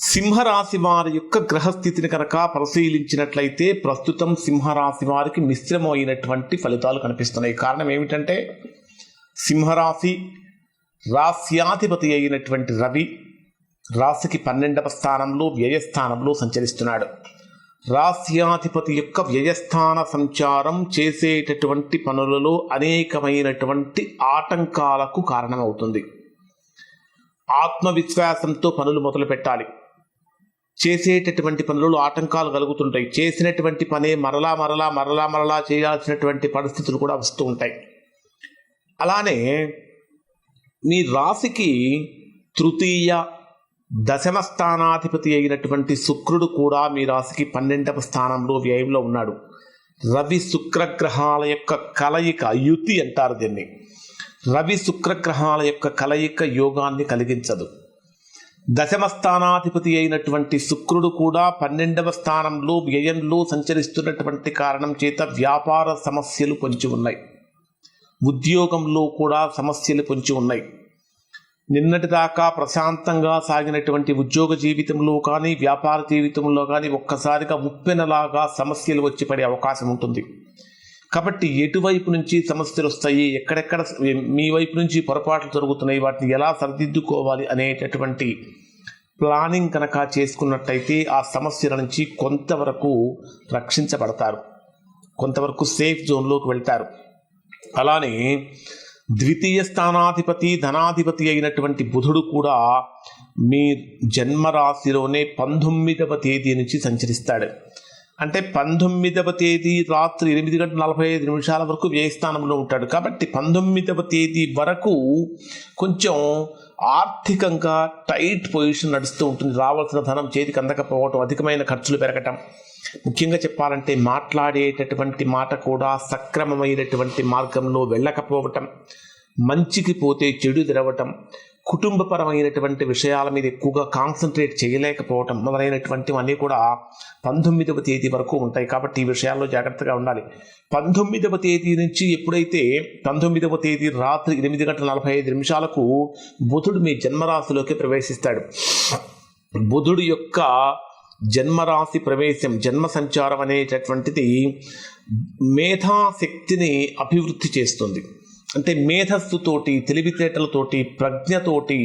సింహరాశి వారి యొక్క గ్రహస్థితిని కనుక పరిశీలించినట్లయితే ప్రస్తుతం సింహరాశి వారికి మిశ్రమైనటువంటి ఫలితాలు కనిపిస్తున్నాయి. కారణం ఏమిటంటే సింహరాశి రాస్యాధిపతి అయినటువంటి రవి రాశికి పన్నెండవ స్థానంలో వ్యయస్థానంలో సంచరిస్తున్నాడు. రాస్యాధిపతి యొక్క వ్యయస్థాన సంచారం చేసేటటువంటి పనులలో అనేకమైనటువంటి ఆటంకాలకు కారణమవుతుంది. ఆత్మవిశ్వాసంతో పనులు మొదలు పెట్టాలి చేసేటటువంటి పనులలో ఆటంకాలు కలుగుతుంటాయి. చేసినటువంటి పనే మరలా మరలా మరలా మరలా చేయాల్సినటువంటి పరిస్థితులు కూడా వస్తూ ఉంటాయి. అలానే మీ రాశికి తృతీయ దశమ స్థానాధిపతి అయినటువంటి శుక్రుడు కూడా మీ రాశికి పన్నెండవ స్థానంలో వ్యయంలో ఉన్నాడు. రవి శుక్రగ్రహాల యొక్క కలయిక యుతి అంటారు దీన్ని. రవి శుక్రగ్రహాల యొక్క కలయిక యోగాన్ని కలిగించదు. దశమ స్థానాధిపతి అయినటువంటి శుక్రుడు కూడా పన్నెండవ స్థానంలో వ్యయంలో సంచరిస్తున్నటువంటి కారణం చేత వ్యాపార సమస్యలు పొంచి ఉన్నాయి. ఉద్యోగంలో కూడా సమస్యలు పొంచి ఉన్నాయి. నిన్నటి దాకా ప్రశాంతంగా సాగినటువంటి ఉద్యోగ జీవితంలో కానీ వ్యాపార జీవితంలో కానీ ఒక్కసారిగా ఉప్పెనలాగా సమస్యలు వచ్చి పడే అవకాశం ఉంటుంది. కాబట్టి ఎటువైపు నుంచి సమస్యలు వస్తాయి ఎక్కడెక్కడ మీ వైపు నుంచి పొరపాట్లు జరుగుతున్నాయి వాటిని ఎలా సరిదిద్దుకోవాలి అనేటటువంటి ప్లానింగ్ కనుక చేసుకున్నట్టయితే ఆ సమస్యల నుంచి కొంతవరకు రక్షించబడతారు. కొంతవరకు సేఫ్ జోన్లోకి వెళ్తారు. అలానే ద్వితీయ స్థానాధిపతి ధనాధిపతి అయినటువంటి బుధుడు కూడా మీ జన్మరాశిలోనే పంతొమ్మిదవ తేదీ నుంచి సంచరిస్తాడు. అంటే పంతొమ్మిదవ తేదీ రాత్రి ఎనిమిది గంటల నలభై ఐదు నిమిషాల వరకు వ్యయస్థానంలో ఉంటాడు. కాబట్టి పంతొమ్మిదవ తేదీ వరకు కొంచెం ఆర్థికంగా టైట్ పొజిషన్ నడుస్తూ ఉంటుంది. రావాల్సిన ధనం చేతికి అందకపోవటం అధికమైన ఖర్చులు పెరగటం. ముఖ్యంగా చెప్పాలంటే మాట్లాడేటటువంటి మాట కూడా సక్రమమైనటువంటి మార్గంలో వెళ్ళకపోవటం మంచికి పోతే చెడు తెరవటం కుటుంబపరమైనటువంటి విషయాల మీద ఎక్కువగా కాన్సన్ట్రేట్ చేయలేకపోవటం మొదలైనటువంటివన్నీ కూడా పంతొమ్మిదవ తేదీ వరకు ఉంటాయి. కాబట్టి ఈ విషయాల్లో జాగ్రత్తగా ఉండాలి. పంతొమ్మిదవ తేదీ నుంచి ఎప్పుడైతే పంతొమ్మిదవ తేదీ రాత్రి ఎనిమిది గంటల నలభై ఐదు నిమిషాలకు బుధుడు మీ జన్మరాశిలోకి ప్రవేశిస్తాడు. బుధుడు యొక్క జన్మరాశి ప్రవేశం జన్మ సంచారం అనేటటువంటిది మేధాశక్తిని అభివృద్ధి చేస్తుంది. అంటే మేధస్సుతోటి తెలివితేటలతోటి ప్రజ్ఞతోటి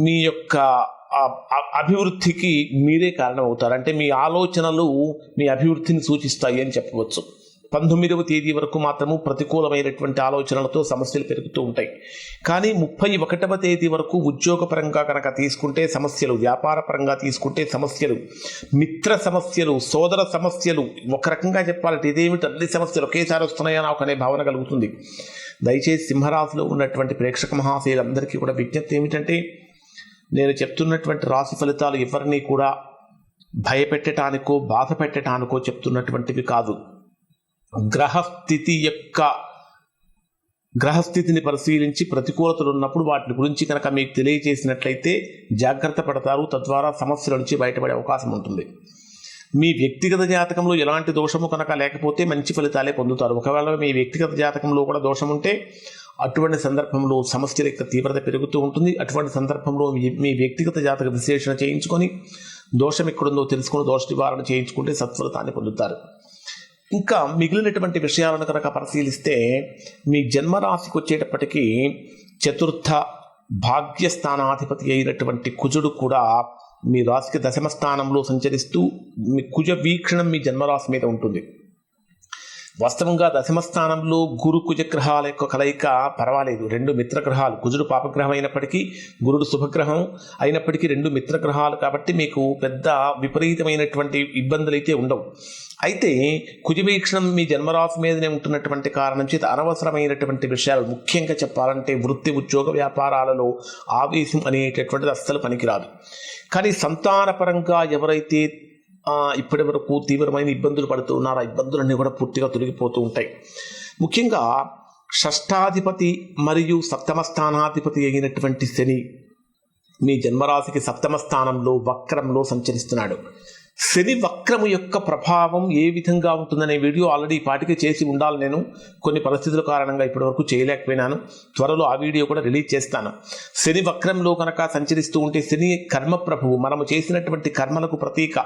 మీ యొక్క అభివృద్ధికి మీరే కారణం అవుతారు అంటే మీ ఆలోచనలు మీ అభివృద్ధిని సూచిస్తాయి అని చెప్పవచ్చు. పంతొమ్మిదవ తేదీ వరకు మాత్రము ప్రతికూలమైనటువంటి ఆలోచనలతో సమస్యలు పెరుగుతూ ఉంటాయి. కానీ ముప్పై ఒకటవ తేదీ వరకు ఉద్యోగపరంగా కనుక తీసుకుంటే సమస్యలు వ్యాపార పరంగా తీసుకుంటే సమస్యలు మిత్ర సమస్యలు సోదర సమస్యలు ఒక రకంగా చెప్పాలంటే ఇదేమిటి? అన్ని సమస్యలు ఒకేసారి వస్తున్నాయని నాకు అనే భావన కలుగుతుంది. దయచేసి సింహరాశిలో ఉన్నటువంటి ప్రేక్షక మహాశయులందరికీ కూడా విజ్ఞప్తి ఏమిటంటే నేను చెప్తున్నటువంటి రాశి ఫలితాలు ఎవరిని కూడా భయపెట్టడానికో బాధ పెట్టడానికో చెప్తున్నటువంటివి కాదు. గ్రహస్థితి యొక్క గ్రహస్థితిని పరిశీలించి ప్రతికూలతలు ఉన్నప్పుడు వాటి గురించి కనుక మీకు తెలియజేసినట్లయితే జాగ్రత్త పడతారు. తద్వారా సమస్యల నుంచి బయటపడే అవకాశం ఉంటుంది. మీ వ్యక్తిగత జాతకంలో ఎలాంటి దోషము కనుక లేకపోతే మంచి ఫలితాలే పొందుతారు. ఒకవేళ మీ వ్యక్తిగత జాతకంలో కూడా దోషం ఉంటే అటువంటి సందర్భంలో సమస్యల యొక్క తీవ్రత పెరుగుతూ ఉంటుంది. అటువంటి సందర్భంలో మీ వ్యక్తిగత జాతక విశ్లేషణ చేయించుకొని దోషం ఎక్కడుందో తెలుసుకొని దోష నివారణ చేయించుకుంటే సత్ఫలితాన్ని పొందుతారు. ఇంకా మిగిలినటువంటి విషయాలను కనుక పరిశీలిస్తే మీ జన్మరాశికి వచ్చేటప్పటికీ చతుర్థ భాగ్యస్థానాధిపతి అయినటువంటి కుజుడు కూడా మీ రాశికి దశమ స్థానంలో సంచరిస్తూ మీ కుజ వీక్షణం మీ జన్మరాశి మీద ఉంటుంది. వాస్తవంగా దశమ స్థానంలో గురు కుజగ్రహాల యొక్క కలయిక పర్వాలేదు. రెండు మిత్రగ్రహాలు. కుజుడు పాపగ్రహం అయినప్పటికీ గురుడు శుభగ్రహం అయినప్పటికీ రెండు మిత్రగ్రహాలు కాబట్టి మీకు పెద్ద విపరీతమైనటువంటి ఇబ్బందులు అయితే ఉండవు. అయితే కుజవీక్షణం మీ జన్మరాశి మీదనే ఉంటున్నటువంటి కారణం చేత అనవసరమైనటువంటి విషయాలు ముఖ్యంగా చెప్పాలంటే వృత్తి ఉద్యోగ వ్యాపారాలలో ఆవేశం అనేటటువంటిది అస్సలు పనికిరాదు. కానీ సంతానపరంగా ఎవరైతే ఇప్పటి వరకు తీవ్రమైన ఇబ్బందులు పడుతూ ఆ ఇబ్బందులన్నీ కూడా పూర్తిగా తొలగిపోతూ ఉంటాయి. ముఖ్యంగా షష్టాధిపతి మరియు సప్తమ స్థానాధిపతి అయినటువంటి శని మీ జన్మరాశికి సప్తమ స్థానంలో వక్రంలో సంచరిస్తున్నాడు. శని వక్రము యొక్క ప్రభావం ఏ విధంగా ఉంటుందనే వీడియో ఆల్రెడీ పాటికి చేసి ఉండాలి నేను. కొన్ని పరిస్థితుల కారణంగా ఇప్పటివరకు చేయలేకపోయినాను. త్వరలో ఆ వీడియో కూడా రిలీజ్ చేస్తాను. శని వక్రంలో కనుక సంచరిస్తూ ఉంటే శని కర్మప్రభువు మనము చేసినటువంటి కర్మలకు ప్రతీక.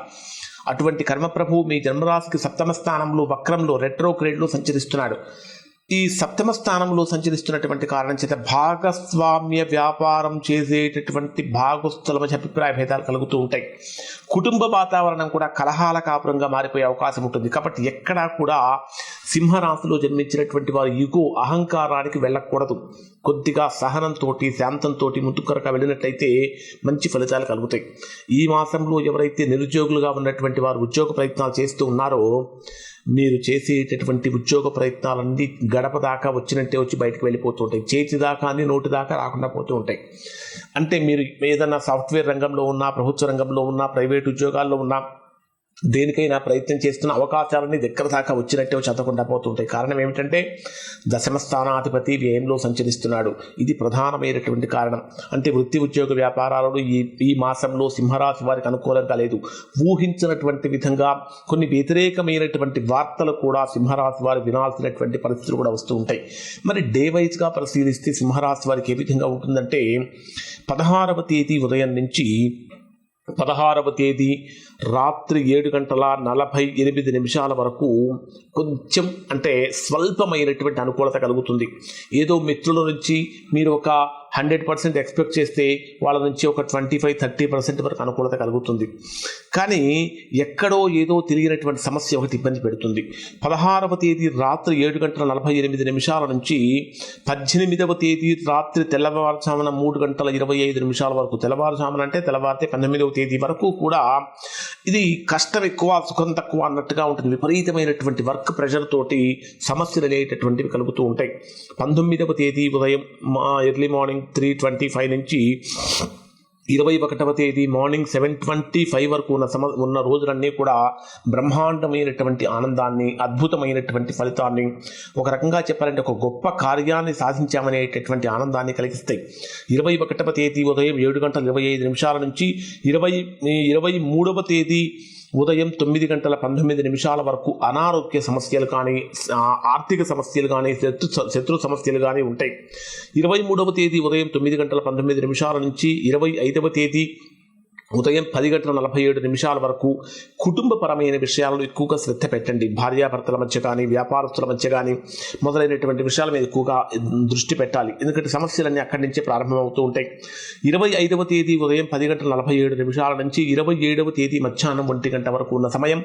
అటువంటి కర్మప్రభువు మీ జన్మరాశికి సప్తమ స్థానంలో వక్రంలో రెట్రో క్రేడ్లో సంచరిస్తున్నాడు. ఈ సప్తమ స్థానంలో సంచరిస్తున్నటువంటి కారణం చేత భాగస్వామ్య వ్యాపారం చేసేటటువంటి భాగస్థుల మధ్య అభిప్రాయ భేదాలు కలుగుతూ ఉంటాయి. కుటుంబ వాతావరణం కూడా కలహాల కాపురంగా మారిపోయే అవకాశం ఉంటుంది. కాబట్టి ఎక్కడా కూడా సింహరాశిలో జన్మించినటువంటి వారు యుగో అహంకారానికి వెళ్ళకూడదు. కొద్దిగా సహనంతో శాంతంతో ముందుకు వెళ్ళినట్లయితే మంచి ఫలితాలు కలుగుతాయి. ఈ మాసంలో ఎవరైతే నిరుద్యోగులుగా ఉన్నటువంటి వారు ఉద్యోగ ప్రయత్నాలు చేస్తూ ఉన్నారో మీరు చేసేటటువంటి ఉద్యోగ ప్రయత్నాలన్నీ గడప దాకా వచ్చినట్టే వచ్చి బయటకు వెళ్ళిపోతూ ఉంటాయి. చేతి దాకా అని నోటి దాకా రాకుండా పోతూ ఉంటాయి. అంటే మీరు ఏదైనా సాఫ్ట్వేర్ రంగంలో ఉన్నా ప్రభుత్వ రంగంలో ఉన్నా ప్రైవేట్ ఉద్యోగాల్లో ఉన్నా దేనికైనా ప్రయత్నం చేస్తున్న అవకాశాలన్నీ దగ్గర దాకా వచ్చినట్టే చదవకుండా పోతుంటాయి. కారణం ఏమిటంటే దశమ స్థానాధిపతి వ్యయంలో సంచరిస్తున్నాడు. ఇది ప్రధానమైనటువంటి కారణం. అంటే వృత్తి ఉద్యోగ వ్యాపారాలలో ఈ ఈ మాసంలో సింహరాశి వారికి అనుకూలంగా లేదు. ఊహించినటువంటి విధంగా కొన్ని వ్యతిరేకమైనటువంటి వార్తలు కూడా సింహరాశి వారు వినాల్సినటువంటి పరిస్థితులు కూడా వస్తూ ఉంటాయి. మరి డే వైజ్గా పరిశీలిస్తే సింహరాశి వారికి ఏ విధంగా ఉంటుందంటే పదహారవ తేదీ ఉదయం నుంచి పదహారవ తేదీ రాత్రి ఏడు గంటల నలభై ఎనిమిది నిమిషాల వరకు కొంచెం అంటే స్వల్పమైనటువంటి అనుకూలత కలుగుతుంది. ఏదో మిత్రుల నుంచి మీరు ఒక హండ్రెడ్ పర్సెంట్ ఎక్స్పెక్ట్ చేస్తే వాళ్ళ నుంచి ఒక ట్వంటీ ఫైవ్ థర్టీ పర్సెంట్ వరకు అనుకూలత కలుగుతుంది. కానీ ఎక్కడో ఏదో తిరిగినటువంటి సమస్య ఒకటి ఇబ్బంది పెడుతుంది. పదహారవ తేదీ రాత్రి ఏడు గంటల నలభై ఎనిమిది నిమిషాల నుంచి పద్దెనిమిదవ తేదీ రాత్రి తెల్లవారుజామున మూడు గంటల ఇరవై ఐదు నిమిషాల వరకు తెల్లవారుజామున అంటే తెల్లవారితే పంతొమ్మిదవ తేదీ వరకు కూడా ఇది కష్టం ఎక్కువ సుఖం తక్కువ అన్నట్టుగా ఉంటుంది. విపరీతమైనటువంటి వర్క్ ప్రెషర్ తోటి సమస్యలు అనేటటువంటివి కలుగుతూ ఉంటాయి. పంతొమ్మిదవ తేదీ ఉదయం మా early morning three twenty five నుంచి ఇరవై ఒకటవ తేదీ మార్నింగ్ సెవెన్ ట్వంటీ ఫైవ్ వరకు ఉన్న సమ ఉన్న రోజులన్నీ కూడా బ్రహ్మాండమైనటువంటి ఆనందాన్ని అద్భుతమైనటువంటి ఫలితాన్ని ఒక రకంగా చెప్పాలంటే ఒక గొప్ప కార్యాన్ని సాధించామనేటటువంటి ఆనందాన్ని కలిగిస్తాయి. ఇరవై ఒకటవ తేదీ ఉదయం ఏడు గంటల ఇరవై ఐదు నిమిషాల నుంచి ఇరవై ఇరవై మూడవ తేదీ ఉదయం తొమ్మిది గంటల పంతొమ్మిది నిమిషాల వరకు అనారోగ్య సమస్యలు కానీ ఆర్థిక సమస్యలు కానీ శత్రు శత్రు సమస్యలు కానీ ఉంటాయి. ఇరవై మూడవ తేదీ ఉదయం తొమ్మిది గంటల పంతొమ్మిది నిమిషాల నుంచి ఇరవై ఐదవ తేదీ ఉదయం పది గంటల నలభై ఏడు నిమిషాల వరకు కుటుంబపరమైన విషయాలను ఎక్కువగా శ్రద్ధ పెట్టండి. భార్యాభర్తల మధ్య కానీ వ్యాపారస్తుల మధ్య కానీ మొదలైనటువంటి విషయాల మీద ఎక్కువగా దృష్టి పెట్టాలి. ఎందుకంటే సమస్యలన్నీ అక్కడి నుంచే ప్రారంభమవుతూ ఉంటాయి. ఇరవై ఐదవ తేదీ ఉదయం పది గంటల నలభై ఏడు నిమిషాల నుంచి ఇరవై ఏడవ తేదీ మధ్యాహ్నం ఒంటి గంట వరకు ఉన్న సమయం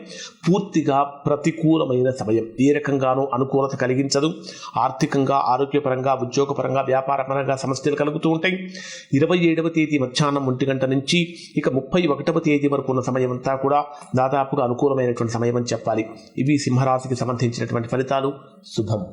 పూర్తిగా ప్రతికూలమైన సమయం. ఏ రకంగానూ అనుకూలత కలిగించదు. ఆర్థికంగా ఆరోగ్యపరంగా ఉద్యోగపరంగా వ్యాపారపరంగా సమస్యలు కలుగుతూ ఉంటాయి. ఇరవై ఏడవ తేదీ మధ్యాహ్నం ఒంటి గంట నుంచి ఇక ముప్పై ఒకటవ తేదీ వరకు ఉన్న సమయం అంతా కూడా దాదాపుగా అనుకూలమైనటువంటి సమయం అని చెప్పాలి. ఇవి సింహరాశికి సంబంధించినటువంటి ఫలితాలు. శుభం.